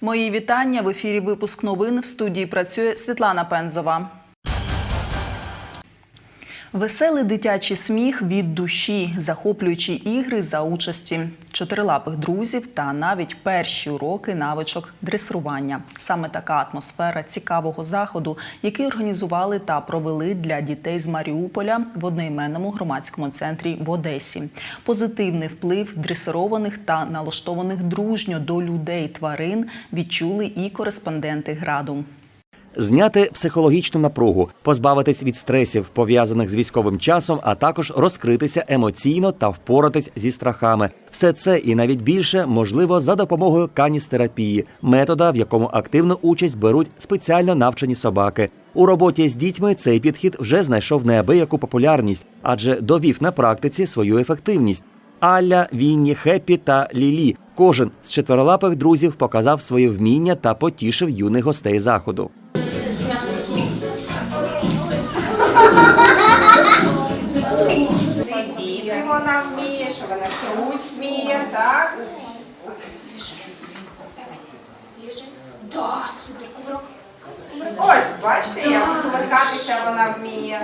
Мої вітання в ефірі. Випуск новин в студії працює Світлана Пензова. Веселий дитячий сміх від душі, захоплюючі ігри за участі чотирилапих друзів та навіть перші уроки навичок дресирування. Саме така атмосфера цікавого заходу, який організували та провели для дітей з Маріуполя в одноіменному громадському центрі в Одесі. Позитивний вплив дресированих та налаштованих дружньо до людей тварин відчули і кореспонденти граду. Зняти психологічну напругу, позбавитись від стресів, пов'язаних з військовим часом, а також розкритися емоційно та впоратись зі страхами. Все це і навіть більше можливо за допомогою каністерапії, метода, в якому активну участь беруть спеціально навчені собаки. У роботі з дітьми цей підхід вже знайшов неабияку популярність, адже довів на практиці свою ефективність. Алля, Вінні, Хеппі та Лілі. Кожен з чотирилапих друзів показав свої вміння та потішив юних гостей заходу. Вона вміє, що вона круть вміє, так? Ось, бачите, як кувыркатися вона вміє.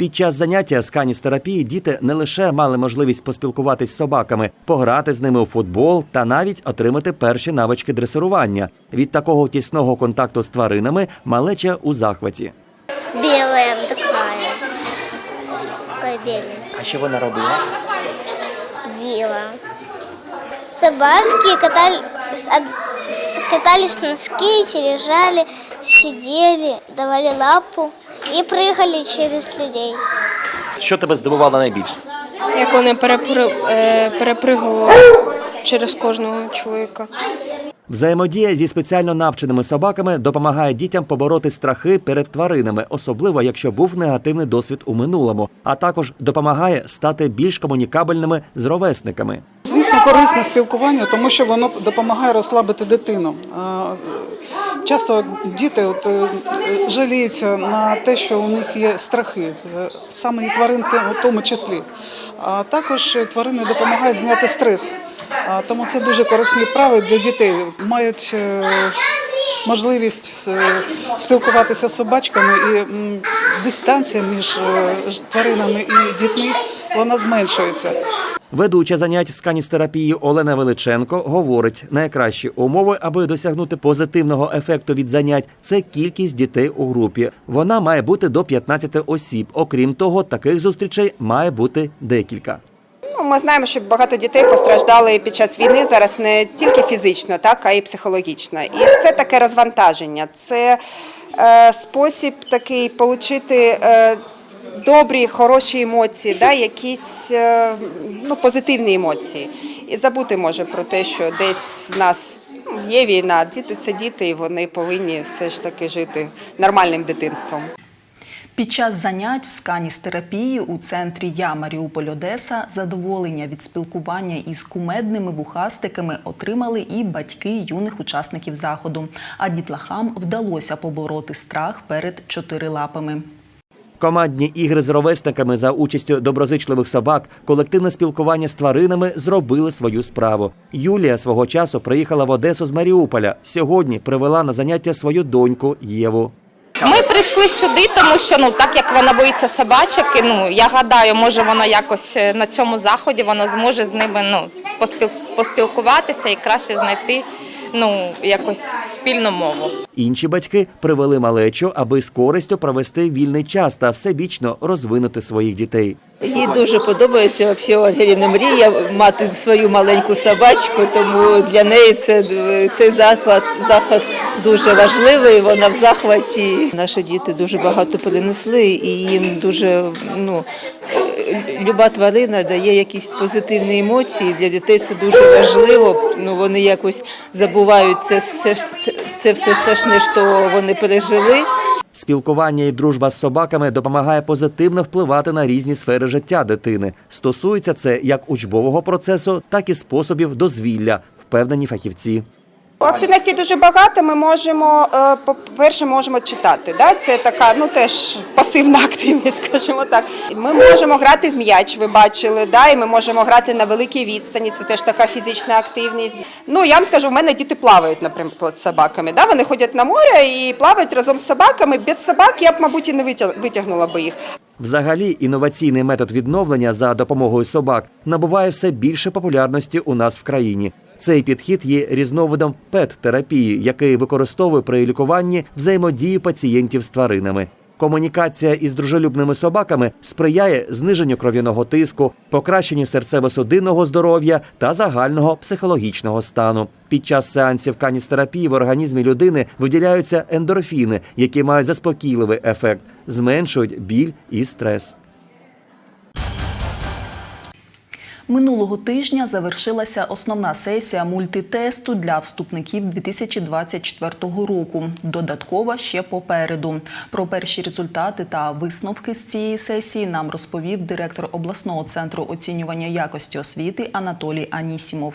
Під час заняття з каністерапії діти не лише мали можливість поспілкуватись з собаками, пограти з ними у футбол та навіть отримати перші навички дресирування. Від такого тісного контакту з тваринами малеча у захваті. Такая. Такая. А що вона робила? Ела. Собаки катали, катались на скейте, лежали, сидели, давали лапу и прыгали через людей. Що тебе здивувало найбільше? як вони перепри... е, перепригували через кожного чоловіка. Взаємодія зі спеціально навченими собаками допомагає дітям побороти страхи перед тваринами, особливо якщо був негативний досвід у минулому, а також допомагає стати більш комунікабельними з ровесниками. Звісно, корисне спілкування, тому що воно допомагає розслабити дитину. Часто діти от, е, жаліються на те, що у них є страхи, е, саме і тварин у тому числі. А також тварини допомагають зняти стрес. Тому це дуже корисні вправи для дітей. Мають е, можливість спілкуватися з собачками і дистанція між тваринами і дітьми вона зменшується. Ведуча занять з каністерапії Олена Величенко говорить: найкращі умови, аби досягнути позитивного ефекту від занять, це кількість дітей у групі. Вона має бути до 15 осіб. Окрім того, таких зустрічей має бути декілька. Ну, ми знаємо, що багато дітей постраждали під час війни зараз не тільки фізично, так, а й психологічно. І це таке розвантаження, це е, спосіб такий отримати е, добрі, хороші емоції, да, якісь е, ну, позитивні емоції. І забути може про те, що десь в нас є війна. Діти це діти, і вони повинні все ж таки жити нормальним дитинством. Під час занять з каністерапії у центрі Я Маріуполь Одеса задоволення від спілкування із кумедними вухастиками отримали і батьки юних учасників заходу. А дітлахам вдалося побороти страх перед чотирилапами. Командні ігри з ровесниками за участю доброзичливих собак, колективне спілкування з тваринами зробили свою справу. Юлія свого часу приїхала в Одесу з Маріуполя. Сьогодні привела на заняття свою доньку Єву. Ми прийшли сюди, тому що ну так як вона боїться собачок, ну я гадаю, може вона якось е, на цьому заході вона зможе з ними ну поспілкуватися і краще знайти ну якось спільну мову. Інші батьки привели малечу, аби з користю провести вільний час та всебічно розвинути своїх дітей. Їй дуже подобається взагалі Ангеліна мрія мати свою маленьку собачку, тому для неї це цей заклад заход дуже важливий. Вона в захваті. Наші діти дуже багато перенесли, і їм дуже ну люба тварина дає якісь позитивні емоції. Для дітей це дуже важливо. Ну вони якось забувають це все це все страшне, що вони пережили. Спілкування і дружба з собаками допомагає позитивно впливати на різні сфери життя дитини. Стосується це як учбового процесу, так і способів дозвілля, впевнені фахівці. Активності дуже багато. Ми можемо, е, по-перше, можемо читати. Да? Це така, ну теж пасивна активність, скажімо так. Ми можемо грати в м'яч, ви бачили, да? і ми можемо грати на великій відстані. Це теж така фізична активність. Ну я вам скажу, в мене діти плавають, наприклад, з собаками. Да? Вони ходять на море і плавають разом з собаками. Без собак я б, мабуть, і не витяг- витягнула би їх. Взагалі, інноваційний метод відновлення за допомогою собак набуває все більше популярності у нас в країні. Цей підхід є різновидом пет-терапії, який використовує при лікуванні взаємодію пацієнтів з тваринами. Комунікація із дружелюбними собаками сприяє зниженню кров'яного тиску, покращенню серцево-судинного здоров'я та загального психологічного стану. Під час сеансів каністерапії в організмі людини виділяються ендорфіни, які мають заспокійливий ефект, зменшують біль і стрес. Минулого тижня завершилася основна сесія мультитесту для вступників 2024 року. Додаткова ще попереду. Про перші результати та висновки з цієї сесії нам розповів директор обласного центру оцінювання якості освіти Анатолій Анісімов.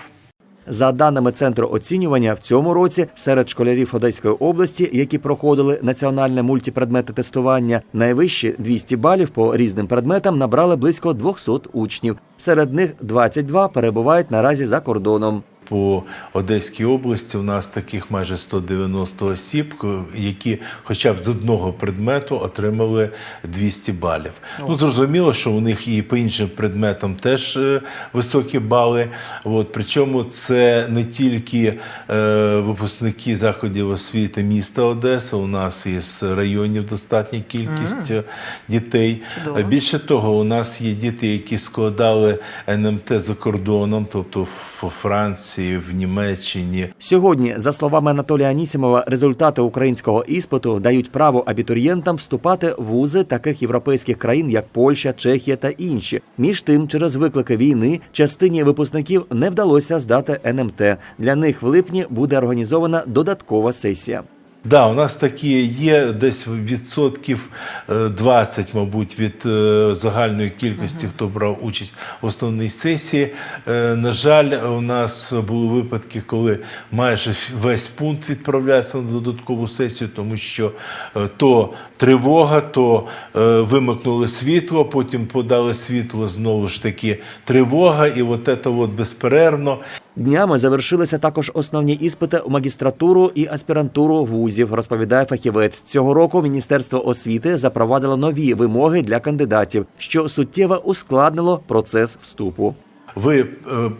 За даними центру оцінювання, в цьому році серед школярів Одеської області, які проходили національне мультипредметне тестування, найвищі 200 балів по різним предметам набрали близько 200 учнів. Серед них 22 перебувають наразі за кордоном. По Одеській області у нас таких майже 190 осіб, які хоча б з одного предмету отримали 200 балів. Ну зрозуміло, що у них і по іншим предметам теж е, високі бали. От причому це не тільки е, випускники заходів освіти міста Одеса. У нас із районів достатня кількість е, дітей. Е, Більше того, у нас є діти, які складали НМТ за кордоном, тобто в Франції, в Німеччині. Сьогодні, за словами Анатолія Анісімова, результати українського іспиту дають право абітурієнтам вступати в вузи таких європейських країн, як Польща, Чехія та інші. Між тим, через виклики війни частині випускників не вдалося здати НМТ. Для них в липні буде організована додаткова сесія. Да, у нас такі є десь відсотків е, 20, мабуть, від е, загальної кількості, хто брав участь в основній сесії. Е, На жаль, у нас були випадки, коли майже весь пункт відправлявся на додаткову сесію, тому що е, то тривога, то е, вимикнули світло, потім подали світло, знову ж таки тривога, і от це от безперервно. Днями завершилися також основні іспити у магістратуру і аспірантуру вузів. Розповідає фахівець. Цього року Міністерство освіти запровадило нові вимоги для кандидатів, що суттєво ускладнило процес вступу. Ви е,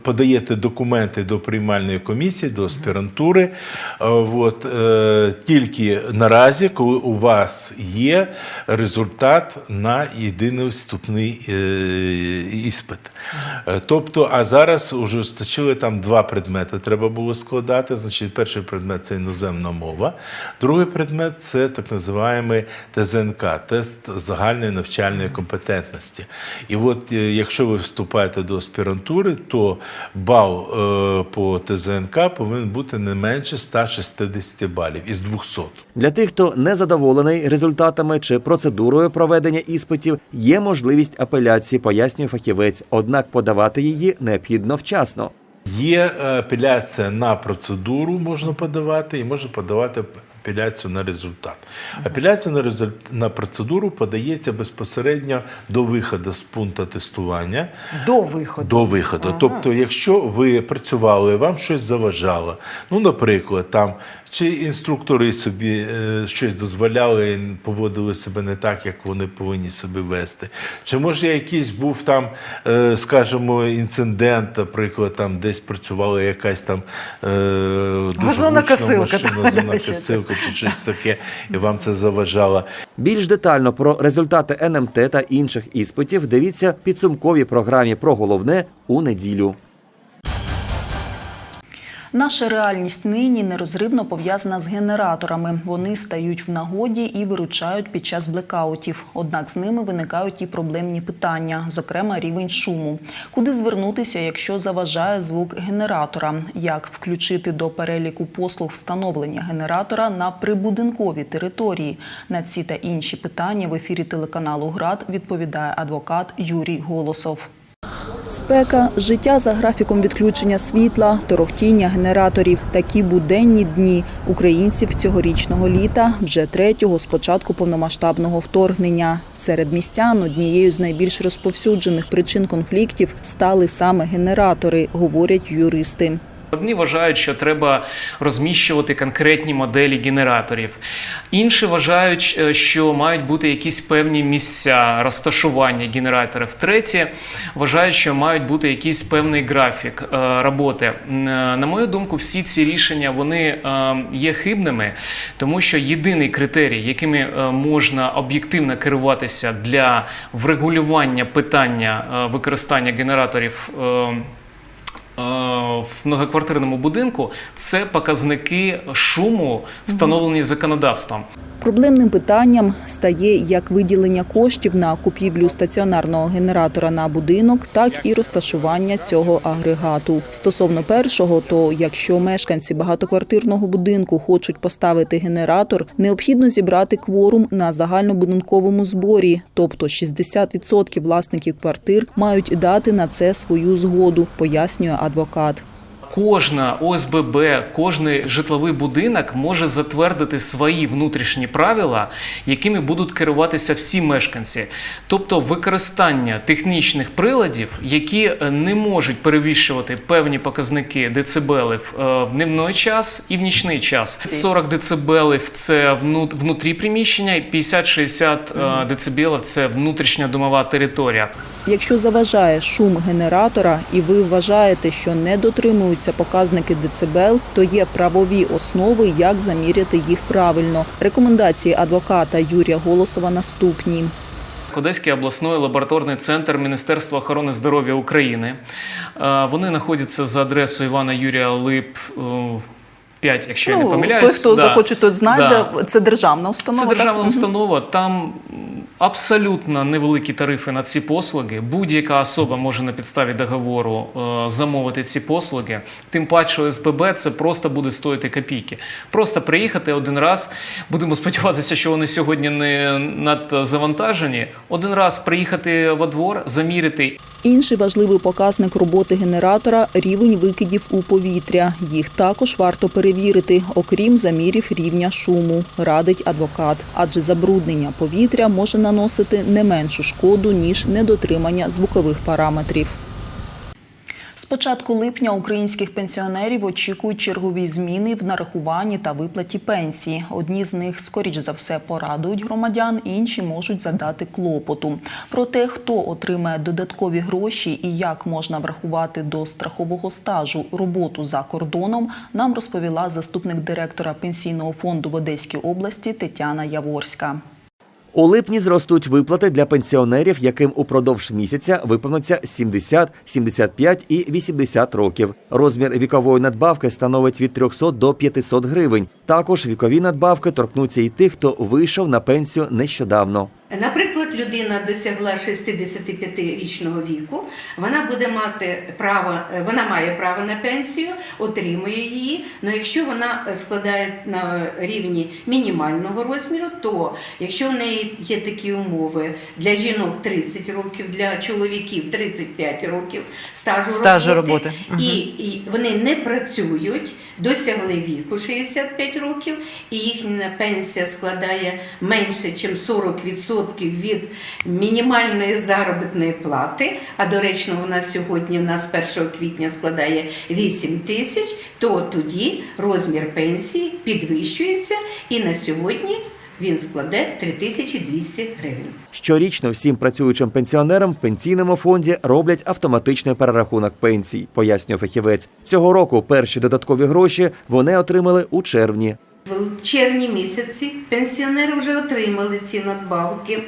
подаєте документи до приймальної комісії, до аспірантури. Е, От, е, тільки наразі, коли у вас є результат на єдиний вступний іспит. Тобто, а зараз вже стачили там два предмети. Треба було складати. Значить, перший предмет це іноземна мова, другий предмет це так називаємо ТЗНК тест загальної навчальної компетентності. І от якщо ви вступаєте до аспірантури, то бал е, по ТЗНК повинен бути не менше 160 балів із 200. Для тих, хто не задоволений результатами чи процедурою проведення іспитів, є можливість апеляції, пояснює фахівець. Однак подавати її необхідно вчасно. Є апеляція на процедуру, можна подавати, і можна подавати апеляцію на результат. Апеляція на результат на процедуру подається безпосередньо до виходу з пункту тестування. До виходу. До виходу. Тобто, якщо ви працювали, вам щось заважало. Ну, наприклад, там чи інструктори собі е, щось дозволяли, і поводили себе не так, як вони повинні себе вести. Чи може якийсь був там, е, скажімо, інцидент, наприклад, там десь працювала якась там е, дуже Газонокосилка, гучна машина, там, газонокосилка чи щось таке, і вам це заважало. Більш детально про результати НМТ та інших іспитів дивіться підсумковій програмі про головне у неділю. Наша реальність нині нерозривно пов'язана з генераторами. Вони стають в нагоді і виручають під час блекаутів. Однак з ними виникають і проблемні питання, зокрема рівень шуму. Куди звернутися, якщо заважає звук генератора? Як включити до переліку послуг встановлення генератора на прибудинковій території? На ці та інші питання в ефірі телеканалу ГРАД відповідає адвокат Юрій Голосов. Спека, життя за графіком відключення світла, торохтіння генераторів. Такі буденні дні українців цьогорічного літа, вже третього з початку повномасштабного вторгнення. Серед містян однією з найбільш розповсюджених причин конфліктів стали саме генератори, говорять юристи. Одні вважають, що треба розміщувати конкретні моделі генераторів. Інші вважають, е, що мають бути якісь певні місця розташування генераторів. Треті вважають, що мають бути якийсь певний графік е, роботи. Е, На мою думку, всі ці рішення вони є хибними, тому що єдиний критерій, якими можна об'єктивно керуватися для врегулювання питання використання генераторів. В многоквартирному будинку це показники шуму, встановлені законодавством. Проблемним питанням стає як виділення коштів на купівлю стаціонарного генератора на будинок, так і розташування цього агрегату. Стосовно першого, то якщо мешканці багатоквартирного будинку хочуть поставити генератор, необхідно зібрати кворум на загальнобудинковому зборі, тобто 60% власників квартир мають дати на це свою згоду, пояснює адвокат. Кожна ОСББ, кожний житловий будинок може затвердити свої внутрішні правила, якими будуть керуватися всі мешканці. Тобто використання технічних приладів, які е, не можуть перевищувати певні показники децибелів е, в дневний час і в нічний час. 40 децибелів це вну- внутрі приміщення, і 50-60 е, децибелів це внутрішня домова територія. Якщо заважає шум генератора і ви вважаєте, що не дотримуються показники децибел, то є правові основи, як заміряти їх правильно. Рекомендації адвоката Юрія Голосова наступні. Одеський обласний лабораторний центр Міністерства охорони здоров'я України. Е, Вони знаходяться за адресою Івана Юрія Лип. е, 5, якщо я не помиляюсь. Ну, той, хто Да. захоче, той знайде. Да. Це державна установа. Це державна Мгм. установа. Там абсолютно невеликі тарифи на ці послуги. Будь-яка особа може на підставі договору е, замовити ці послуги. Тим паче ОСББ це просто буде стоїти копійки. Просто приїхати один раз. Будемо сподіватися, що вони сьогодні не надзавантажені. Один раз приїхати во двор, заміряти Інший важливий показник роботи генератора рівень викидів у повітря. Їх також варто перевірити, окрім замірів рівня шуму, радить адвокат. Адже забруднення повітря може наносити не меншу шкоду ніж недотримання звукових параметрів. З початку липня українських пенсіонерів очікують чергові зміни в нарахуванні та виплаті пенсії. Одні з них, скоріш за все, порадують громадян, інші можуть задати клопоту. Про те, хто отримає додаткові гроші і як можна врахувати до страхового стажу роботу за кордоном, нам розповіла заступник директора пенсійного фонду в Одеській області Тетяна Яворська. У липні зростуть виплати для пенсіонерів, яким упродовж місяця виповниться 70, 75 і 80 років. Розмір вікової надбавки становить від 300 до 500 гривень. Також вікові надбавки торкнуться і тих, хто вийшов на пенсію нещодавно. Наприклад, людина досягла 65-річного віку, вона буде мати право, вона має право на пенсію, отримує її. Але якщо вона складає на рівні мінімального розміру, то якщо в неї є такі умови для жінок 30 років, для чоловіків 35 років стажу, Стажу роботи, роботи. І, і вони не працюють, досягли віку 65 років, і їхня пенсія складає менше, ніж 40% від мінімальної заробітної плати. А доречно, вона сьогодні в нас 1 квітня складає 8 тисяч, то тоді розмір пенсії підвищується і на сьогодні він складе 3200 гривень. Щорічно всім працюючим пенсіонерам в пенсійному фонді роблять автоматичний перерахунок пенсій, пояснює фахівець. Цього року перші додаткові гроші вони отримали у червні. В червні місяці пенсіонери вже отримали ці надбавки.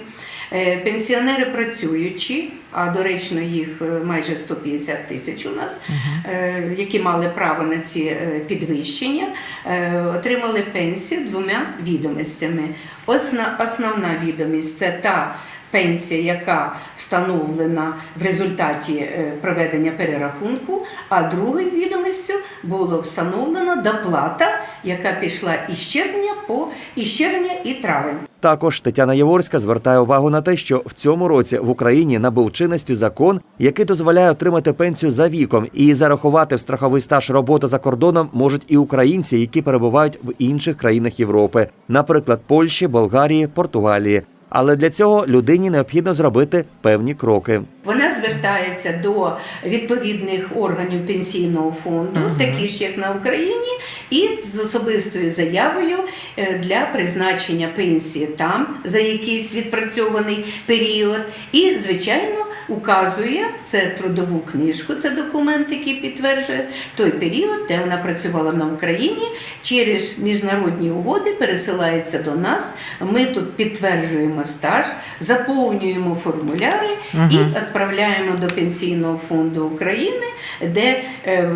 Е, Пенсіонери працюючі, а доречно їх е, майже 150 тисяч у нас, е, які мали право на ці підвищення, отримали пенсію двома відомостями. Основна відомість це та пенсія, яка встановлена в результаті е, проведення перерахунку, а другою відомістю було встановлено доплата, яка пішла із червня по із червня і травень. Також Тетяна Яворська звертає увагу на те, що в цьому році в Україні набув чинності закон, який дозволяє отримати пенсію за віком, і зарахувати в страховий стаж роботу за кордоном можуть і українці, які перебувають в інших країнах Європи, наприклад, Польщі, Болгарії, Португалії. Але для цього людині необхідно зробити певні кроки. Вона звертається до відповідних органів пенсійного фонду, такі ж як на Україні, і з особистою заявою е, для призначення пенсії там за якийсь відпрацьований період. І, звичайно, указує це трудову книжку, це документ, який підтверджує той період, де вона працювала на Україні. Через міжнародні угоди пересилається до нас. Ми тут підтверджуємо стаж, заповнюємо формуляри і відправляємо до Пенсійного фонду України, де е,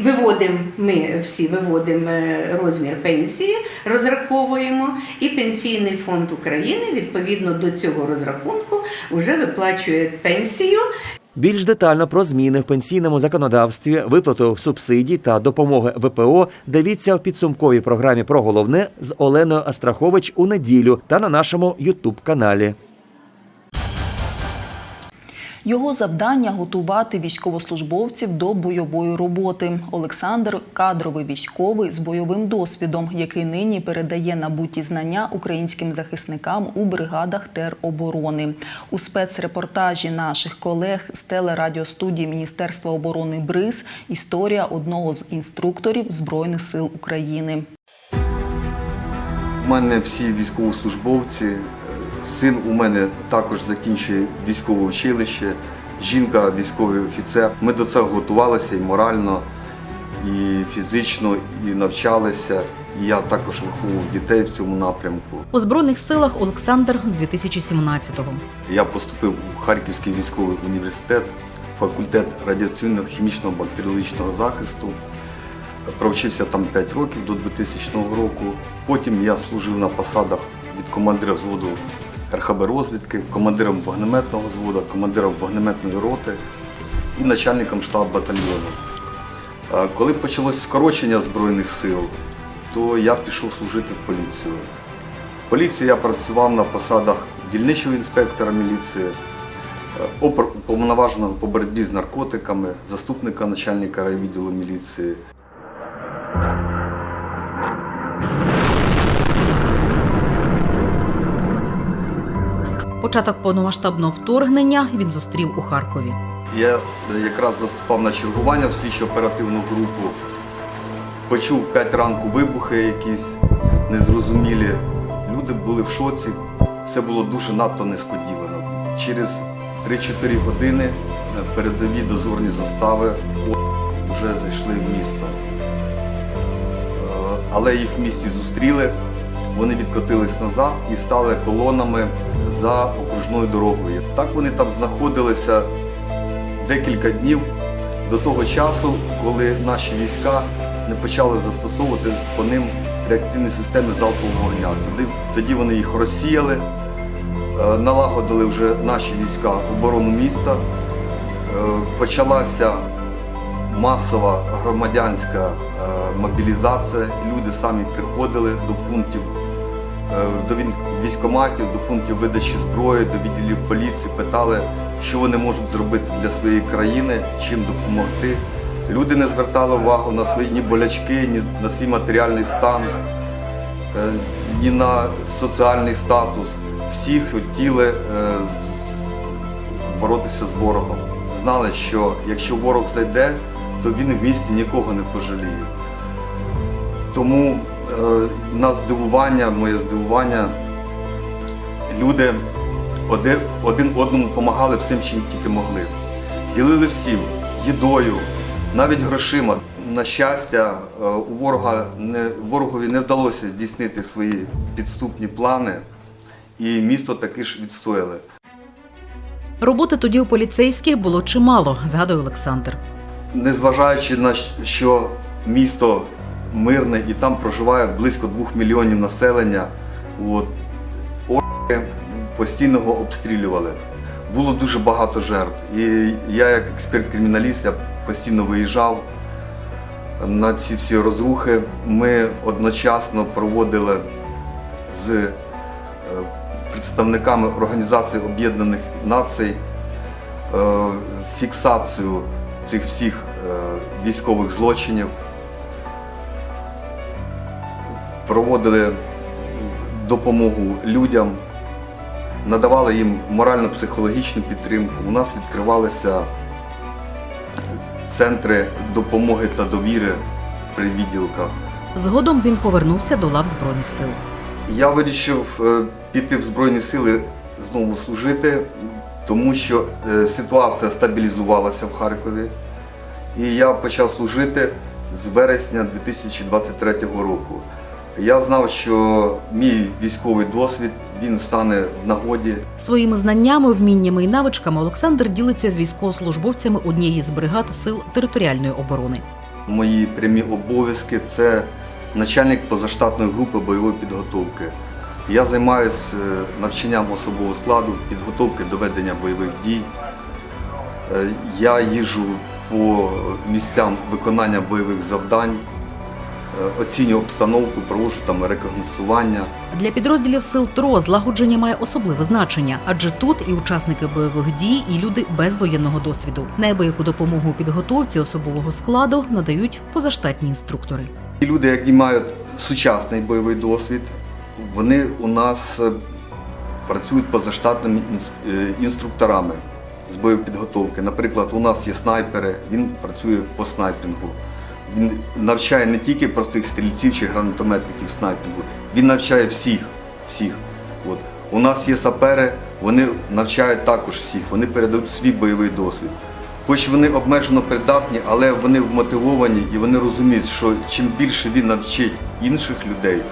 виводимо ми всі виводимо е, розмір пенсії, розраховуємо, і Пенсійний фонд України відповідно до цього розрахунку вже виплачують пенсію Більш детально про зміни в пенсійному законодавстві, виплату субсидій та допомоги ВПО дивіться в підсумковій програмі про головне з Оленою Астрахович у неділю та на нашому Ютуб каналі. Його завдання готувати військовослужбовців до бойової роботи. Олександр кадровий військовий з бойовим досвідом, який нині передає набуті знання українським захисникам у бригадах тероборони. У спецрепортажі наших колег з телерадіостудії Міністерства оборони БРИЗ історія одного з інструкторів Збройних сил України. У мене всі військовослужбовці. Син у мене також закінчує військове училище, жінка військовий офіцер. Ми до цього готувалися і морально, і фізично, і навчалися. І я також виховував дітей в цьому напрямку. У збройних силах Олександр з 2017-го. Я поступив у Харківський військовий університет, факультет радіаційного хімічного бактеріологічного захисту. Провчився там 5 років до 2000 року. Потім я служив на посадах від командира взводу РХБ розвідки, командиром вогнеметного взводу, командиром вогнеметної роти і начальником штабу батальйону. Коли почалось скорочення Збройних сил, то я пішов служити в поліцію. В поліції я працював на посадах дільничого інспектора міліції, е, уповноваженого по боротьбі з наркотиками, заступника начальника райвідділу міліції. Початок повномасштабного вторгнення він зустрів у Харкові. Я якраз заступав на чергування в слідчо-оперативну групу. Почув в 5 ранку вибухи якісь незрозумілі. Люди були в шоці. Все було дуже надто несподівано. Через 3-4 години е, передові дозорні застави вже зайшли в місто. Е, Але їх в місті зустріли, вони відкотились назад і стали колонами за окружною дорогою. Так вони там знаходилися декілька днів до того часу, коли наші війська не почали застосовувати по ним реактивні системи залпового вогня. Тоді, тоді вони їх розсіяли, е, налагодили вже наші війська оборону міста. Е, Почалася масова громадянська е, мобілізація. Люди самі приходили до пунктів, до він- військкоматів, до пунктів видачі зброї, до відділів поліції, питали, що вони можуть зробити для своєї країни, чим допомогти. Люди не звертали увагу на свої ні болячки, ні на свій матеріальний стан, е, ні на соціальний статус. Всі хотіли е, боротися з ворогом. Знали, що якщо ворог зайде, то він в місті нікого не пожаліє. Тому е, на здивування, моє здивування, люди один, один одному допомагали всім, чим тільки могли. Ділили всім їдою, навіть грошима. На щастя, е, у ворога не, ворогові не вдалося здійснити свої підступні плани, і місто таки ж відстояли. Роботи тоді у поліцейських було чимало, згадує Олександр. Незважаючи на що місто мирне і там проживає близько двох мільйонів населення, от, орки постійно обстрілювали. Було дуже багато жертв. І я, як експерт-криміналіст, я постійно виїжджав на ці всі розрухи. Ми одночасно проводили з е, представниками Організації Об'єднаних Націй е, фіксацію цих всіх е, військових злочинів. Проводили допомогу людям, надавали їм морально-психологічну підтримку. У нас відкривалися центри допомоги та довіри при відділках. Згодом він повернувся до лав збройних сил. Я вирішив е, піти в Збройні Сили знову служити, тому що е, ситуація стабілізувалася в Харкові. І я почав служити з вересня 2023 року. Я знав, що мій військовий досвід він стане в нагоді Своїми знаннями, вміннями і навичками Олександр ділиться з військовослужбовцями однієї з бригад сил територіальної оборони. Мої прямі обов'язки це начальник позаштатної групи бойової підготовки. Я займаюся навчанням особового складу, підготовки до ведення бойових дій. Е, Я їжджу по місцям виконання бойових завдань, е, оцінюю обстановку, проводжу там рекогносцювання. Для підрозділів сил ТРО злагодження має особливе значення, адже тут і учасники бойових дій, і люди без воєнного досвіду. Неабияку допомогу у підготовці особового складу надають позаштатні інструктори. Ті люди, які мають сучасний бойовий досвід, вони у нас е, працюють позаштатними е, інструкторами з боєпідготовки. Наприклад, у нас є снайпери, він працює по снайпінгу. Він навчає не тільки простих стрільців чи гранатометників снайпінгу, він навчає всіх. всіх. От. У нас є сапери, вони навчають також всіх, вони передають свій бойовий досвід. Хоч вони обмежено придатні, але вони вмотивовані і вони розуміють, що чим більше він навчить інших людей,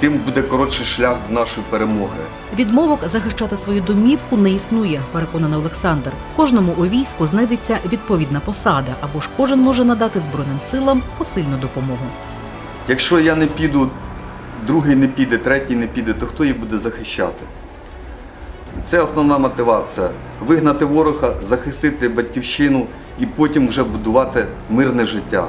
тим буде коротший шлях до нашої перемоги. Відмовок захищати свою домівку не існує, переконаний Олександр. Кожному у війську знайдеться відповідна посада, або ж кожен може надати збройним силам посильну допомогу. Якщо я не піду, другий не піде, третій не піде, то хто їх буде захищати? Це основна мотивація вигнати ворога, захистити батьківщину і потім вже будувати мирне життя.